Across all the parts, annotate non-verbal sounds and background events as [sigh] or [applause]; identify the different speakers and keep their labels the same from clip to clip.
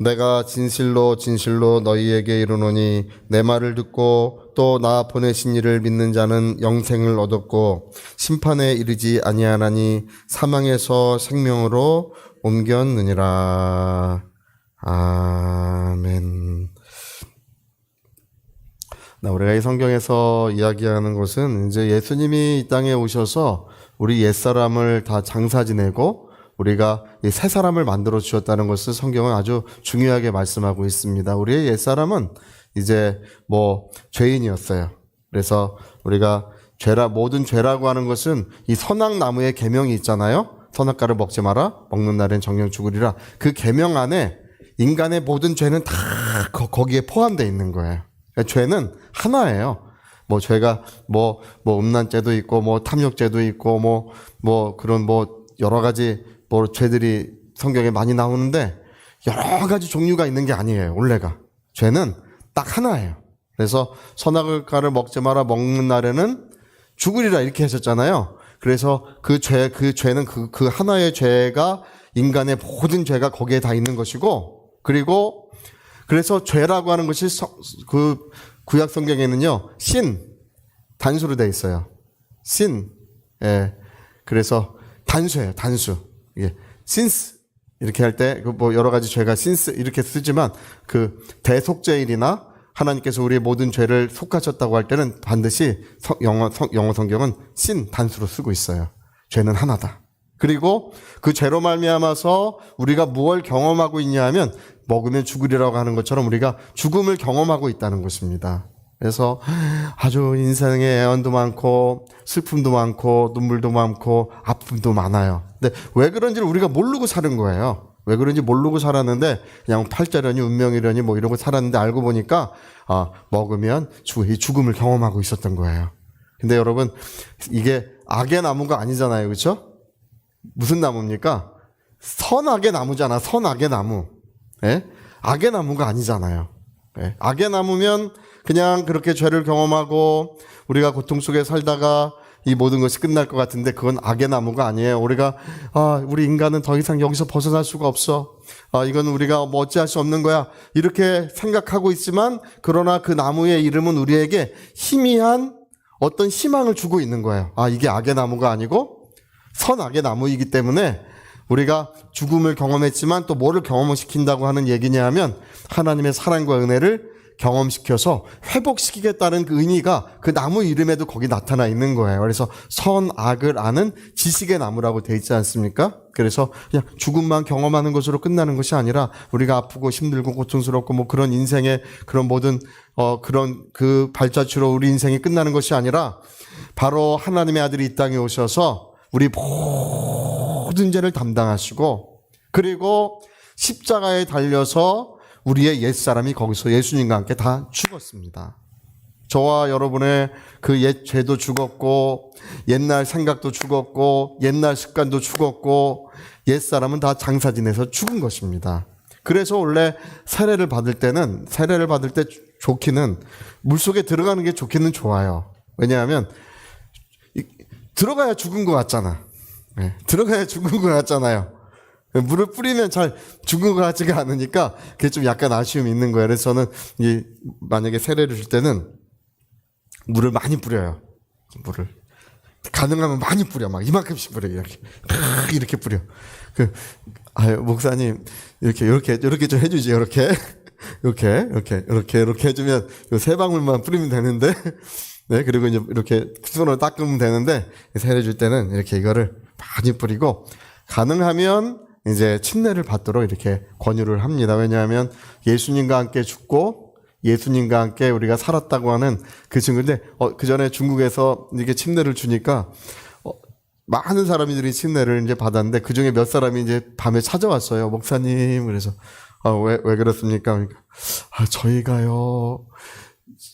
Speaker 1: 내가 진실로 진실로 너희에게 이르노니 내 말을 듣고 또 나 보내신 이를 믿는 자는 영생을 얻었고 심판에 이르지 아니하나니 사망에서 생명으로 옮겼느니라. 아멘. 나 우리가 이 성경에서 이야기하는 것은 이제 예수님이 이 땅에 오셔서 우리 옛 사람을 다 장사 지내고 우리가 이 새 사람을 만들어 주셨다는 것을 성경은 아주 중요하게 말씀하고 있습니다. 우리의 옛 사람은 이제 뭐 죄인이었어요. 그래서 우리가 죄라 모든 죄라고 하는 것은 이 선악 나무의 계명이 있잖아요. 선악과를 먹지 마라. 먹는 날엔 정령 죽으리라. 그 계명 안에 인간의 모든 죄는 다 거, 거기에 포함되어 있는 거예요. 그러니까 죄는 하나예요. 뭐 죄가 뭐뭐 음란죄도 있고 뭐 탐욕죄도 있고 뭐뭐 그런 뭐 여러 가지 뭐 죄들이 성경에 많이 나오는데 여러 가지 종류가 있는 게 아니에요. 원래가 죄는 딱 하나예요. 그래서 선악과를 먹지 마라 먹는 날에는 죽으리라 이렇게 하셨잖아요. 그래서 그 죄, 그 죄는 그, 그 하나의 죄가 인간의 모든 죄가 거기에 다 있는 것이고, 그리고 그래서 죄라고 하는 것이 서- 그 구약 성경에는요, 신, 단수로 돼 있어요. 신, 예. 그래서 단수예요, 단수. 예. 신스. 이렇게 할 때, 그뭐 여러 가지 죄가 신스 이렇게 쓰지만 그 대속죄일이나 하나님께서 우리의 모든 죄를 속하셨다고 할 때는 반드시 성- 영어, 성- 영어 성경은 신 단수로 쓰고 있어요. 죄는 하나다. 그리고 그 죄로 말미암아서 우리가 무엇을 경험하고 있냐 하면 먹으면 죽으리라고 하는 것처럼 우리가 죽음을 경험하고 있다는 것입니다. 그래서 아주 인생에 애원도 많고 슬픔도 많고 눈물도 많고 아픔도 많아요. 근데 왜 그런지를 우리가 모르고 사는 거예요. 왜 그런지 모르고 살았는데 그냥 팔자려니 운명이려니 뭐 이러고 살았는데 알고 보니까 아, 먹으면 죽- 이 죽음을 경험하고 있었던 거예요. 근데 여러분 이게 악의 나무가 아니잖아요. 그렇죠? 무슨 나무입니까? 선악의 나무잖아. 선악의 나무. 예? 악의 나무가 아니잖아요. 예? 악의 나무면 그냥 그렇게 죄를 경험하고 우리가 고통 속에 살다가 이 모든 것이 끝날 것 같은데 그건 악의 나무가 아니에요. 우리가 아, 우리 인간은 더 이상 여기서 벗어날 수가 없어. 아, 이건 우리가 뭐 어찌할 수 없는 거야. 이렇게 생각하고 있지만 그러나 그 나무의 이름은 우리에게 희미한 어떤 희망을 주고 있는 거예요. 아, 이게 악의 나무가 아니고 선악의 나무이기 때문에 우리가 죽음을 경험했지만 또 뭐를 경험시킨다고 하는 얘기냐 하면 하나님의 사랑과 은혜를 경험시켜서 회복시키겠다는 그 의미가 그 나무 이름에도 거기 나타나 있는 거예요. 그래서 선악을 아는 지식의 나무라고 돼 있지 않습니까? 그래서 그냥 죽음만 경험하는 것으로 끝나는 것이 아니라 우리가 아프고 힘들고 고통스럽고 뭐 그런 인생의 그런 모든 어 그런 그 발자취로 우리 인생이 끝나는 것이 아니라 바로 하나님의 아들이 이 땅에 오셔서 우리 모든 죄를 담당하시고 그리고 십자가에 달려서 우리의 옛사람이 거기서 예수님과 함께 다 죽었습니다. 저와 여러분의 그 옛 죄도 죽었고 옛날 생각도 죽었고 옛날 습관도 죽었고 옛사람은 다 장사 지내서 죽은 것입니다. 그래서 원래 세례를 받을 때는 세례를 받을 때 좋기는 물속에 들어가는 게 좋기는 좋아요. 왜냐하면 이- 들어가야 죽은 것 같잖아. 네, 들어가야 죽은 것 같잖아요. 물을 뿌리면 잘 죽은 것 같지가 않으니까 그게 좀 약간 아쉬움이 있는 거예요. 그래서 저는 이 만약에 세례를 줄 때는 물을 많이 뿌려요. 물을. 가능하면 많이 뿌려. 막 이만큼씩 뿌려. 이렇게. 크, 이렇게 뿌려. 그 아유 목사님 이렇게 이렇게 이렇게 좀 해주지. 이렇게. 이렇게 [laughs] 이렇게 이렇게 이렇게 해주면 요세 방울만 뿌리면 되는데. [laughs] 네 그리고 이제 이렇게 손으로 닦으면 되는데 세례 줄 때는 이렇게 이거를 많이 뿌리고 가능하면 이제 침례를 받도록 이렇게 권유를 합니다. 왜냐하면 예수님과 함께 죽고 예수님과 함께 우리가 살았다고 하는 그 친구인데 어, 그 전에 중국에서 이게 침례를 주니까 어, 많은 사람들이 침례를 이제 받았는데 그 중에 몇 사람이 이제 밤에 찾아왔어요. 목사님 그래서 아, 왜, 왜 그렇습니까? 그러니까 아, 저희가요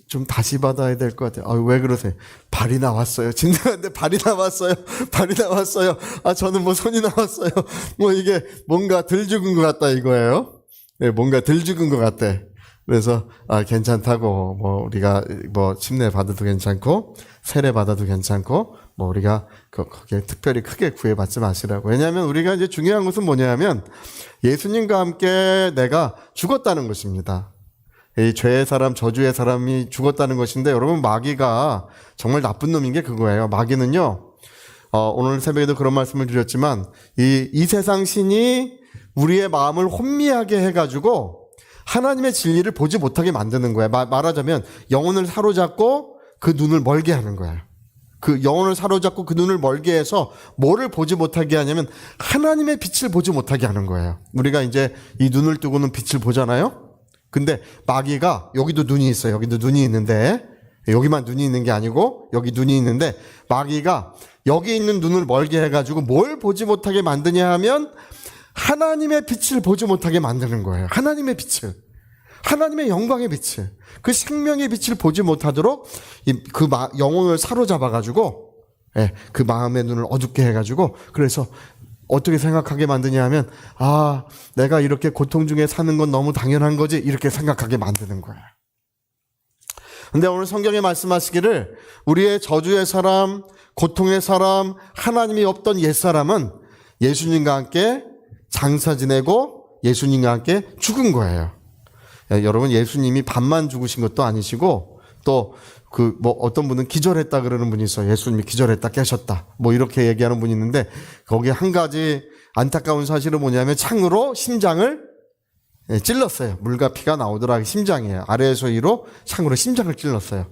Speaker 1: 좀 다시 받아야 될 것 같아요. 아, 왜 그러세요? 발이 나왔어요. 진짜인데 발이 나왔어요. 발이 나왔어요. 아, 저는 뭐 손이 나왔어요. 뭐 이게 뭔가 덜 죽은 것 같다 이거예요. 네, 뭔가 덜 죽은 것 같대. 그래서 아, 괜찮다고 뭐 우리가 뭐 침례 받아도 괜찮고 세례 받아도 괜찮고 뭐 우리가 그- 거기에 특별히 크게 구애받지 마시라고. 왜냐하면 우리가 이제 중요한 것은 뭐냐면 예수님과 함께 내가 죽었다는 것입니다. 이 죄의 사람, 저주의 사람이 죽었다는 것인데 여러분 마귀가 정말 나쁜 놈인 게 그거예요. 마귀는요. 어, 오늘 새벽에도 그런 말씀을 드렸지만 이, 이 세상 신이 우리의 마음을 혼미하게 해가지고 하나님의 진리를 보지 못하게 만드는 거야. 마- 말하자면 영혼을 사로잡고 그 눈을 멀게 하는 거야. 그 영혼을 사로잡고 그 눈을 멀게 해서 뭐를 보지 못하게 하냐면 하나님의 빛을 보지 못하게 하는 거예요. 우리가 이제 이 눈을 뜨고는 빛을 보잖아요. 근데 마귀가 여기도 눈이 있어요. 여기도 눈이 있는데 여기만 눈이 있는 게 아니고 여기 눈이 있는데 마귀가 여기 있는 눈을 멀게 해가지고 뭘 보지 못하게 만드냐 하면 하나님의 빛을 보지 못하게 만드는 거예요. 하나님의 빛을. 하나님의 영광의 빛을. 그 생명의 빛을 보지 못하도록 이- 그 마- 영혼을 사로잡아가지고 예, 그 마음의 눈을 어둡게 해가지고 그래서 어떻게 생각하게 만드냐 하면 아 내가 이렇게 고통 중에 사는 건 너무 당연한 거지 이렇게 생각하게 만드는 거야. 근데 오늘 성경에 말씀하시기를 우리의 저주의 사람, 고통의 사람, 하나님이 없던 옛사람은 예수님과 함께 장사 지내고 예수님과 함께 죽은 거예요. 예, 여러분 예수님이 밤만 죽으신 것도 아니시고 또 그 뭐 어떤 분은 기절했다 그러는 분이 있어요. 예수님이 기절했다 깨셨다. 뭐 이렇게 얘기하는 분이 있는데 거기에 한 가지 안타까운 사실은 뭐냐면 창으로 심장을 예, 찔렀어요. 물과 피가 나오더라. 심장이에요. 아래에서 위로 창으로 심장을 찔렀어요.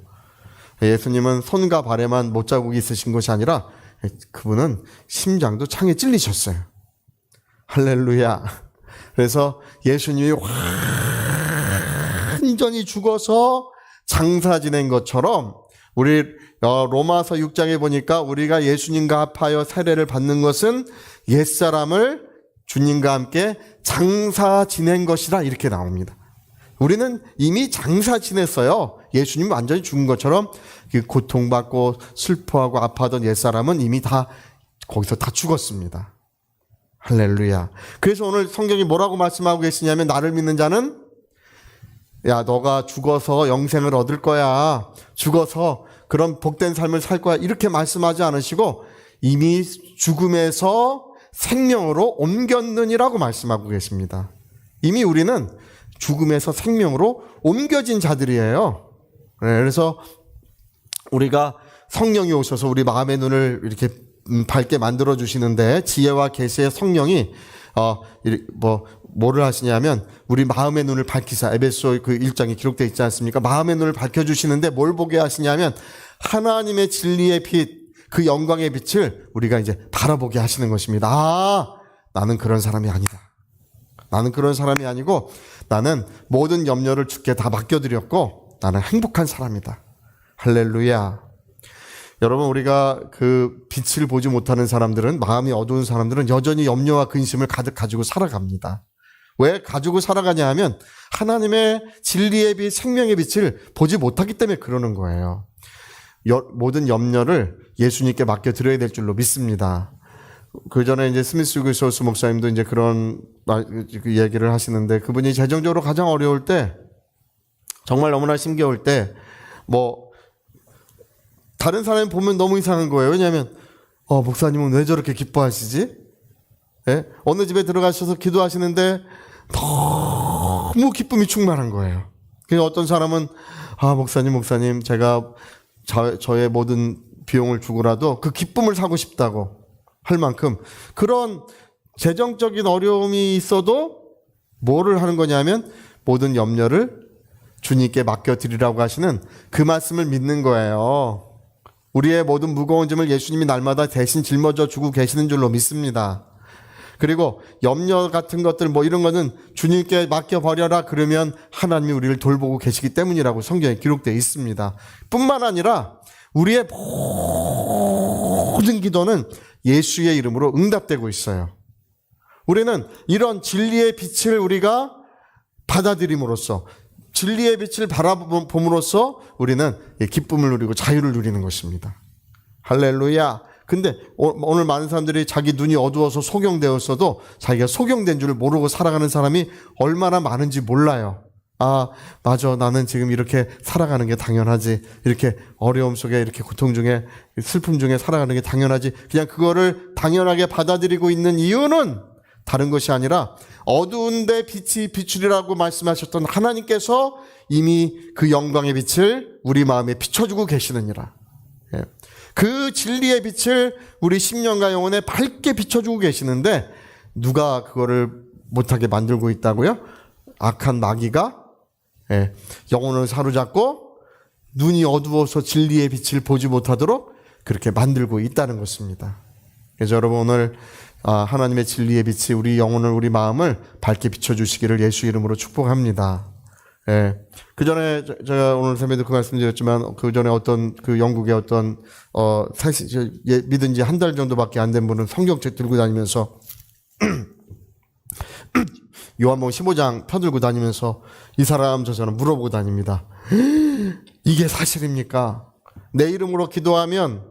Speaker 1: 예수님은 손과 발에만 못 자국이 있으신 것이 아니라 예, 그분은 심장도 창에 찔리셨어요. 할렐루야. 그래서 예수님이 완전히 죽어서 장사 지낸 것처럼 우리 어, 로마서 6장에 보니까 우리가 예수님과 합하여 세례를 받는 것은 옛사람을 주님과 함께 장사 지낸 것이다 이렇게 나옵니다. 우리는 이미 장사 지냈어요. 예수님 완전히 죽은 것처럼 그 고통받고 슬퍼하고 아파하던 옛사람은 이미 다 거기서 다 죽었습니다. 할렐루야. 그래서 오늘 성경이 뭐라고 말씀하고 계시냐면 나를 믿는 자는 야, 너가 죽어서 영생을 얻을 거야. 죽어서 그런 복된 삶을 살 거야. 이렇게 말씀하지 않으시고 이미 죽음에서 생명으로 옮겼느니라고 말씀하고 계십니다. 이미 우리는 죽음에서 생명으로 옮겨진 자들이에요. 네, 그래서 우리가 성령이 오셔서 우리 마음의 눈을 이렇게 음, 밝게 만들어 주시는데 지혜와 계시의 성령이 어뭐 뭐를 하시냐면 우리 마음의 눈을 밝히사 에베소 그 1장에 기록되어 있지 않습니까? 마음의 눈을 밝혀 주시는데 뭘 보게 하시냐면 하나님의 진리의 빛, 그 영광의 빛을 우리가 이제 바라보게 하시는 것입니다. 아, 나는 그런 사람이 아니다. 나는 그런 사람이 아니고 나는 모든 염려를 주께 다 맡겨 드렸고 나는 행복한 사람이다. 할렐루야. 여러분 우리가 그 빛을 보지 못하는 사람들은 마음이 어두운 사람들은 여전히 염려와 근심을 가득 가지고 살아갑니다. 왜 가지고 살아가냐 하면 하나님의 진리의 빛, 생명의 빛을 보지 못하기 때문에 그러는 거예요. 여- 모든 염려를 예수님께 맡겨 드려야 될 줄로 믿습니다. 그 전에 이제 스미스 교소스 목사님도 이제 그런 말- 그 얘기를 하시는데 그분이 재정적으로 가장 어려울 때 정말 너무나 힘겨울 때 뭐 다른 사람이 보면 너무 이상한 거예요. 왜냐하면 어 목사님은 왜 저렇게 기뻐하시지? 예? 어느 집에 들어가셔서 기도하시는데 너무 기쁨이 충만한 거예요. 그래서 어떤 사람은 아 목사님 목사님 제가 저, 저의 모든 비용을 주고라도 그 기쁨을 사고 싶다고 할 만큼 그런 재정적인 어려움이 있어도 뭐를 하는 거냐면 모든 염려를 주님께 맡겨드리라고 하시는 그 말씀을 믿는 거예요. 우리의 모든 무거운 짐을 예수님이 날마다 대신 짊어져 주고 계시는 줄로 믿습니다. 그리고 염려 같은 것들 뭐 이런 거는 주님께 맡겨버려라 그러면 하나님이 우리를 돌보고 계시기 때문이라고 성경에 기록되어 있습니다. 뿐만 아니라 우리의 모든 기도는 예수의 이름으로 응답되고 있어요. 우리는 이런 진리의 빛을 우리가 받아들임으로써 진리의 빛을 바라봄으로써 우리는 이 기쁨을 누리고 자유를 누리는 것입니다. 할렐루야. 근데 오- 오늘 많은 사람들이 자기 눈이 어두워서 소경되었어도 자기가 소경된 줄을 모르고 살아가는 사람이 얼마나 많은지 몰라요. 아, 맞아. 나는 지금 이렇게 살아가는 게 당연하지. 이렇게 어려움 속에 이렇게 고통 중에 슬픔 중에 살아가는 게 당연하지. 그냥 그거를 당연하게 받아들이고 있는 이유는 다른 것이 아니라 어두운데 빛이 비추리라고 말씀하셨던 하나님께서 이미 그 영광의 빛을 우리 마음에 비춰주고 계시느니라. 예. 그 진리의 빛을 우리 심령과 영혼에 밝게 비춰주고 계시는데 누가 그거를 못하게 만들고 있다고요? 악한 마귀가 예, 영혼을 사로잡고 눈이 어두워서 진리의 빛을 보지 못하도록 그렇게 만들고 있다는 것입니다. 그래서 여러분 오늘 아, 하나님의 진리의 빛이 우리 영혼을 우리 마음을 밝게 비춰주시기를 예수 이름으로 축복합니다. 예. 그 전에 제가 오늘 새벽에도 그 말씀드렸지만 그 전에 어떤 그 영국의 어떤 어 사실 저 예, 믿은 지 한 달 정도밖에 안 된 분은 성경책 들고 다니면서 [clears throat] 요한복음 15장 펴들고 다니면서 이 사람 저 사람 물어보고 다닙니다. [gasps] 이게 사실입니까? 내 이름으로 기도하면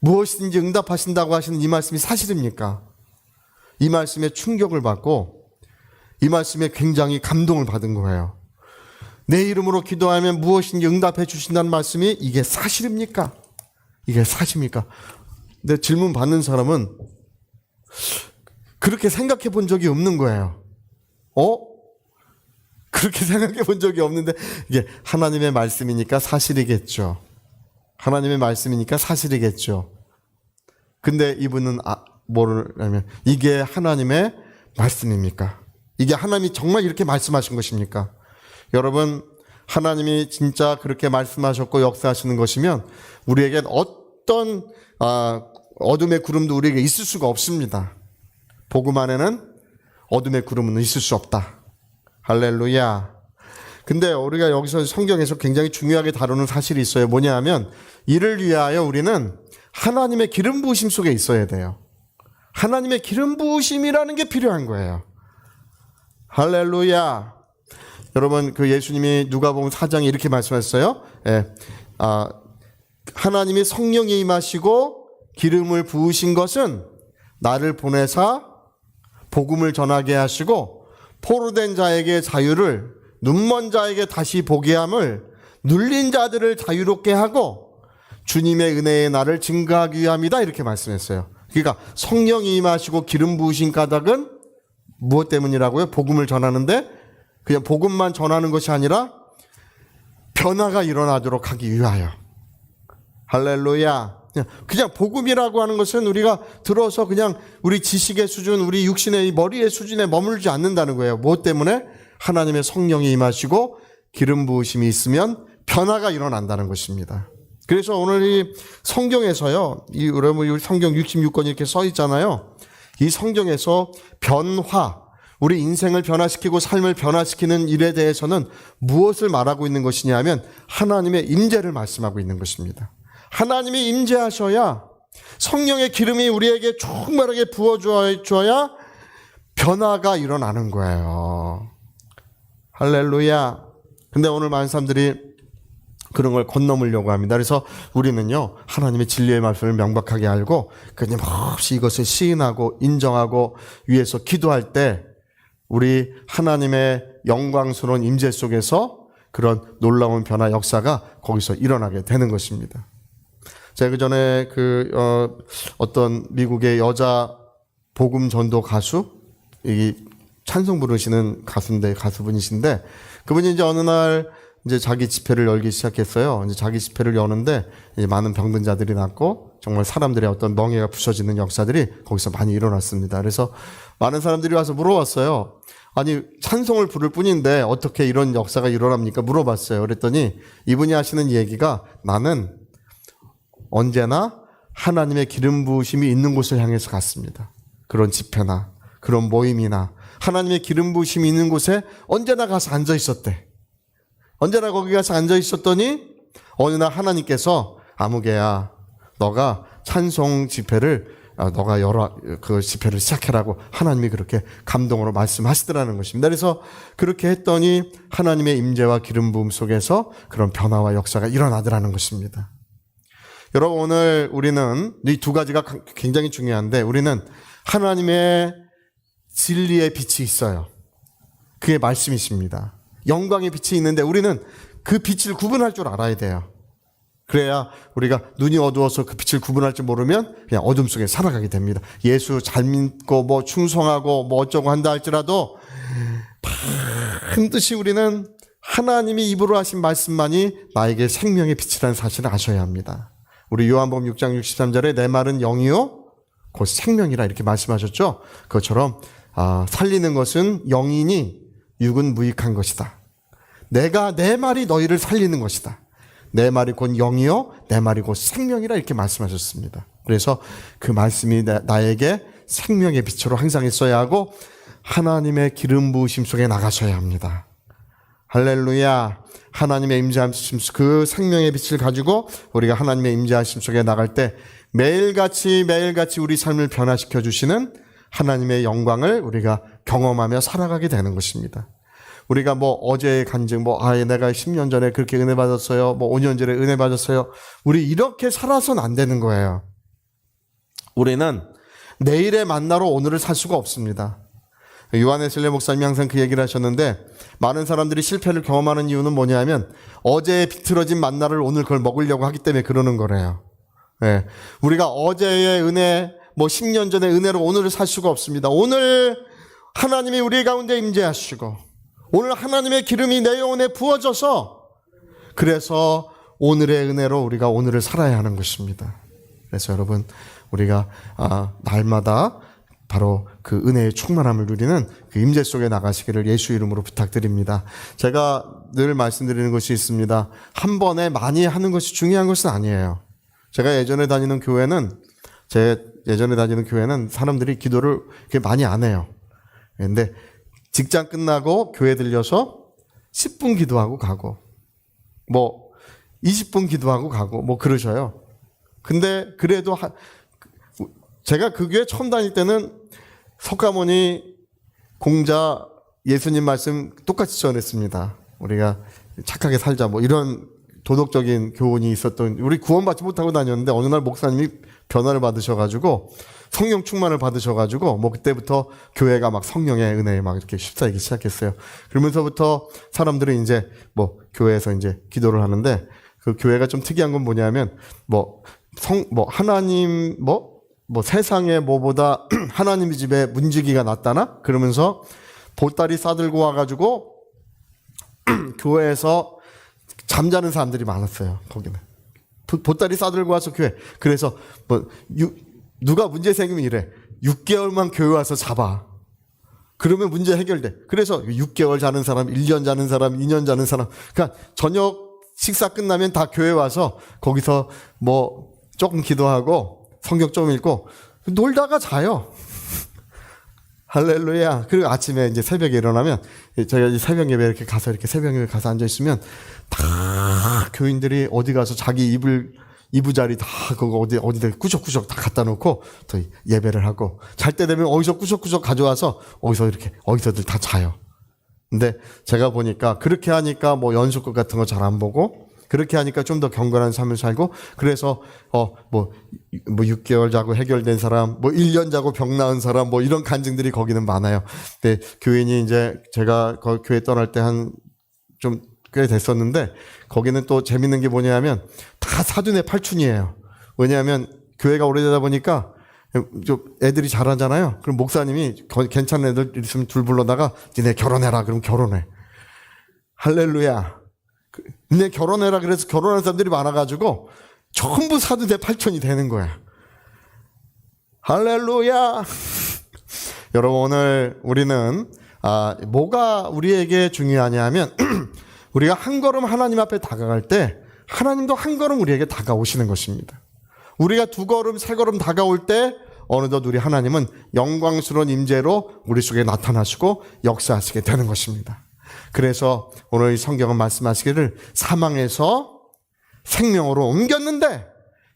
Speaker 1: 무엇이든지 응답하신다고 하시는 이 말씀이 사실입니까? 이 말씀에 충격을 받고 이 말씀에 굉장히 감동을 받은 거예요. 내 이름으로 기도하면 무엇인지 응답해 주신다는 말씀이 이게 사실입니까? 이게 사실입니까? 근데 질문 받는 사람은 그렇게 생각해 본 적이 없는 거예요. 어? 그렇게 [laughs] 생각해 본 적이 없는데 이게 하나님의 말씀이니까 사실이겠죠. 하나님의 말씀이니까 사실이겠죠. 근데 이분은 아, 뭐냐면 이게 하나님의 말씀입니까? 이게 하나님이 정말 이렇게 말씀하신 것입니까? 여러분 하나님이 진짜 그렇게 말씀하셨고 역사하시는 것이면 우리에겐 어떤 아, 어둠의 구름도 우리에게 있을 수가 없습니다. 복음 안에는 어둠의 구름은 있을 수 없다. 할렐루야. 근데 우리가 여기서 성경에서 굉장히 중요하게 다루는 사실이 있어요. 뭐냐 하면 이를 위하여 우리는 하나님의 기름 부으심 속에 있어야 돼요. 하나님의 기름 부으심이라는 게 필요한 거예요. 할렐루야. 여러분 그 예수님이 누가복음 4장에 이렇게 말씀하셨어요. 예. 아, 하나님이 성령이 임하시고 기름을 부으신 것은 나를 보내사 복음을 전하게 하시고 포로된 자에게 자유를 눈먼 자에게 다시 보게 함을 눌린 자들을 자유롭게 하고 주님의 은혜의 날을 증가하기 위함이다 이렇게 말씀했어요. 그러니까 성령이 임하시고 기름 부으신 까닭은 무엇 때문이라고요? 복음을 전하는데 그냥 복음만 전하는 것이 아니라 변화가 일어나도록 하기 위하여. 할렐루야. 그냥, 복음이라고 하는 것은 우리가 들어서 그냥 우리 지식의 수준, 우리 육신의 이 머리의 수준에 머물지 않는다는 거예요. 무엇 때문에? 하나님의 성령이 임하시고 기름 부으심이 있으면 변화가 일어난다는 것입니다. 그래서 오늘 이 성경에서요, 이 여러분 이 성경 66권 이렇게 써 있잖아요. 이 성경에서 변화, 우리 인생을 변화시키고 삶을 변화시키는 일에 대해서는 무엇을 말하고 있는 것이냐면 하나님의 임재를 말씀하고 있는 것입니다. 하나님이 임재하셔야 성령의 기름이 우리에게 충만하게 부어 주어야 변화가 일어나는 거예요. 할렐루야. 근데 오늘 많은 사람들이 그런 걸 건너물려고 합니다. 그래서 우리는요, 하나님의 진리의 말씀을 명백하게 알고, 끊임없이 이것을 시인하고, 인정하고, 위해서 기도할 때, 우리 하나님의 영광스러운 임재 속에서 그런 놀라운 변화 역사가 거기서 일어나게 되는 것입니다. 제가 그 전에 그, 어, 어떤 미국의 여자 복음 전도 가수, 이 찬송 부르시는 가수인데, 가수분이신데, 그분이 이제 어느 날 이제 자기 집회를 열기 시작했어요. 이제 자기 집회를 여는데 많은 병든 자들이 났고 정말 사람들의 어떤 멍해가 부서지는 역사들이 거기서 많이 일어났습니다. 그래서 많은 사람들이 와서 물어봤어요. 아니 찬송을 부를 뿐인데 어떻게 이런 역사가 일어납니까? 물어봤어요. 그랬더니 이분이 하시는 얘기가 나는 언제나 하나님의 기름 부으심이 있는 곳을 향해서 갔습니다. 그런 집회나 그런 모임이나 하나님의 기름 부으심이 있는 곳에 언제나 가서 앉아 있었대. 언제나 거기 가서 앉아 있었더니 어느 날 하나님께서 아무개야 너가 찬송 집회를 아, 너가 열어 그 집회를 시작해라고 하나님이 그렇게 감동으로 말씀하시더라는 것입니다. 그래서 그렇게 했더니 하나님의 임재와 기름 부음 속에서 그런 변화와 역사가 일어나더라는 것입니다. 여러분 오늘 우리는 이 두 가지가 굉장히 중요한데 우리는 하나님의 진리의 빛이 있어요. 그게 말씀이십니다. 영광의 빛이 있는데 우리는 그 빛을 구분할 줄 알아야 돼요. 그래야 우리가 눈이 어두워서 그 빛을 구분할 줄 모르면 그냥 어둠 속에 살아가게 됩니다. 예수 잘 믿고 뭐 충성하고 뭐 어쩌고 한다 할지라도 반드시 우리는 하나님이 입으로 하신 말씀만이 나에게 생명의 빛이라는 사실을 아셔야 합니다. 우리 요한복음 6장 63절에 내 말은 영이요 곧 생명이라 이렇게 말씀하셨죠. 그것처럼 아, 살리는 것은 영이니 육은 무익한 것이다. 내가 내 말이 너희를 살리는 것이다. 내 말이 곧 영이요 내 말이 곧 생명이라 이렇게 말씀하셨습니다. 그래서 그 말씀이 나, 나에게 생명의 빛으로 항상 있어야 하고 하나님의 기름 부으심 속에 나가셔야 합니다. 할렐루야. 하나님의 임재하심 그 생명의 빛을 가지고 우리가 하나님의 임재하심 속에 나갈 때 매일같이 매일같이 우리 삶을 변화시켜 주시는 하나님의 영광을 우리가 경험하며 살아가게 되는 것입니다. 우리가 뭐 어제의 간증, 뭐, 아, 내가 10년 전에 그렇게 은혜 받았어요. 뭐 5년 전에 은혜 받았어요. 우리 이렇게 살아서는 안 되는 거예요. 우리는 내일의 만나로 오늘을 살 수가 없습니다. 요한의 슬레 목사님이 항상 그 얘기를 하셨는데 많은 사람들이 실패를 경험하는 이유는 뭐냐면 어제의 비틀어진 만나를 오늘 그걸 먹으려고 하기 때문에 그러는 거래요. 예. 우리가 어제의 은혜, 뭐 10년 전의 은혜로 오늘을 살 수가 없습니다. 오늘 하나님이 우리 가운데 임재하시고 오늘 하나님의 기름이 내 영혼에 부어져서 그래서 오늘의 은혜로 우리가 오늘을 살아야 하는 것입니다. 그래서 여러분 우리가 아, 날마다 바로 그 은혜의 충만함을 누리는 그 임재 속에 나가시기를 예수 이름으로 부탁드립니다. 제가 늘 말씀드리는 것이 있습니다. 한 번에 많이 하는 것이 중요한 것은 아니에요. 제가 예전에 다니는 교회는 제 예전에 다니는 교회는 사람들이 기도를 그렇게 많이 안 해요. 근데 직장 끝나고 교회 들려서 10분 기도하고 가고 뭐 20분 기도하고 가고 뭐 그러셔요. 근데 그래도 하, 제가 그 교회 처음 다닐 때는 석가모니 공자 예수님 말씀 똑같이 전했습니다. 우리가 착하게 살자 뭐 이런 도덕적인 교훈이 있었던 우리 구원받지 못하고 다녔는데 어느 날 목사님이 변화를 받으셔가지고 성령 충만을 받으셔가지고 뭐 그때부터 교회가 막 성령의 은혜에 막 이렇게 휩싸이기 시작했어요. 그러면서부터 사람들은 이제 뭐 교회에서 이제 기도를 하는데 그 교회가 좀 특이한 건 뭐냐면 뭐 성 뭐 하나님 뭐뭐 세상에 뭐보다 [clears throat] 하나님 의 집에 문지기가 낫다나 그러면서 보따리 싸들고 와가지고 [clears throat] 교회에서 잠자는 사람들이 많았어요. 거기는 보- 보따리 싸들고 와서 교회. 그래서 뭐 유, 누가 문제 생기면 이래. 6개월만 교회 와서 잡아. 그러면 문제 해결돼. 그래서 6개월 자는 사람, 1년 자는 사람, 2년 자는 사람. 그러니까 저녁 식사 끝나면 다 교회 와서 거기서 뭐 조금 기도하고 성경 좀 읽고 놀다가 자요. 할렐루야. 그리고 아침에 이제 새벽에 일어나면 저희가 이제 새벽 예배 이렇게 가서 이렇게 새벽 예배 가서 앉아 있으면 다 교인들이 어디 가서 자기 이불 이부자리 다 그거 어디 어디다 꾸적꾸적 다 갖다 놓고 또 예배를 하고 잘 때 되면 어디서 꾸적꾸적 가져와서 어디서 이렇게 어디서들 다 자요. 근데 제가 보니까 그렇게 하니까 뭐 연속극 같은 거 잘 안 보고 그렇게 하니까 좀 더 경건한 삶을 살고 그래서 어뭐뭐 뭐 6개월 자고 해결된 사람 뭐 1년 자고 병 나은 사람 뭐 이런 간증들이 거기는 많아요. 근데 교인이 이제 제가 거 교회 떠날 때 한 좀 꽤 됐었는데 거기는 또 재밌는 게 뭐냐면 다 사돈의 팔춘이에요. 왜냐하면 교회가 오래되다 보니까 좀 애들이 잘하잖아요. 그럼 목사님이 거- 괜찮은 애들 있으면 둘 불러다가 니네 결혼해라. 그럼 결혼해. 할렐루야. 그- 니네 결혼해라. 그래서 결혼하는 사람들이 많아가지고 전부 사돈의 팔촌이 되는 거야. 할렐루야. [laughs] 여러분 오늘 우리는 아, 뭐가 우리에게 중요하냐면 [clears throat] 우리가 한 걸음 하나님 앞에 다가갈 때 하나님도 한 걸음 우리에게 다가오시는 것입니다. 우리가 두 걸음 세 걸음 다가올 때 어느덧 우리 하나님은 영광스러운 임재로 우리 속에 나타나시고 역사하시게 되는 것입니다. 그래서 오늘 이 성경은 말씀하시기를 사망에서 생명으로 옮겼는데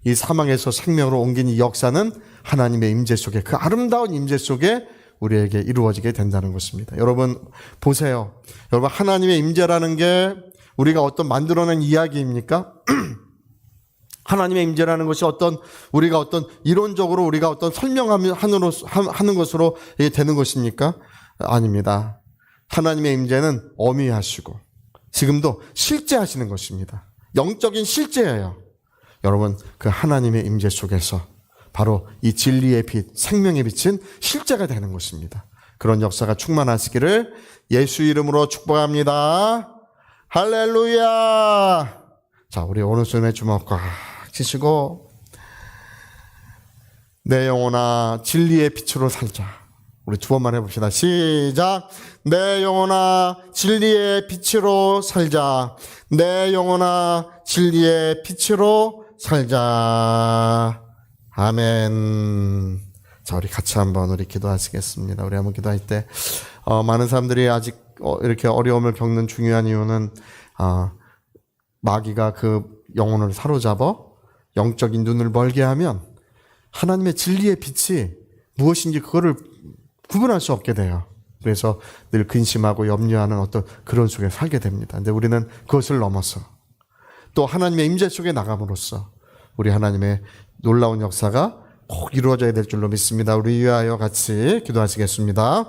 Speaker 1: 이 사망에서 생명으로 옮긴 이 역사는 하나님의 임재 속에 그 아름다운 임재 속에 우리에게 이루어지게 된다는 것입니다. 여러분 보세요. 여러분 하나님의 임재라는 게 우리가 어떤 만들어낸 이야기입니까? [clears throat] 하나님의 임재라는 것이 어떤 우리가 어떤 이론적으로 우리가 어떤 설명하는 하는 것으로 되는 것입니까? 아닙니다. 하나님의 임재는 어미하시고 지금도 실제 하시는 것입니다. 영적인 실제예요. 여러분, 그 하나님의 임재 속에서 바로 이 진리의 빛, 생명의 빛은 실제가 되는 것입니다. 그런 역사가 충만하시기를 예수 이름으로 축복합니다. 할렐루야! 자, 우리 오른손에 주먹 꽉 치시고, 내 영혼아, 진리의 빛으로 살자. 우리 두 번만 해봅시다. 시작. 내 영혼아, 진리의 빛으로 살자. 내 영혼아, 진리의 빛으로 살자. 아멘. 자, 우리 같이 한번 우리 기도하시겠습니다. 우리 한번 기도할 때, 어, 많은 사람들이 아직 어, 이렇게 어려움을 겪는 중요한 이유는, 아, 마귀가 그 영혼을 사로잡아 영적인 눈을 멀게 하면 하나님의 진리의 빛이 무엇인지 그거를 구분할 수 없게 돼요. 그래서 늘 근심하고 염려하는 어떤 그런 속에 살게 됩니다. 근데 우리는 그것을 넘어서 또 하나님의 임재 속에 나감으로써 우리 하나님의 놀라운 역사가 꼭 이루어져야 될 줄로 믿습니다. 우리 위하여 같이 기도하시겠습니다.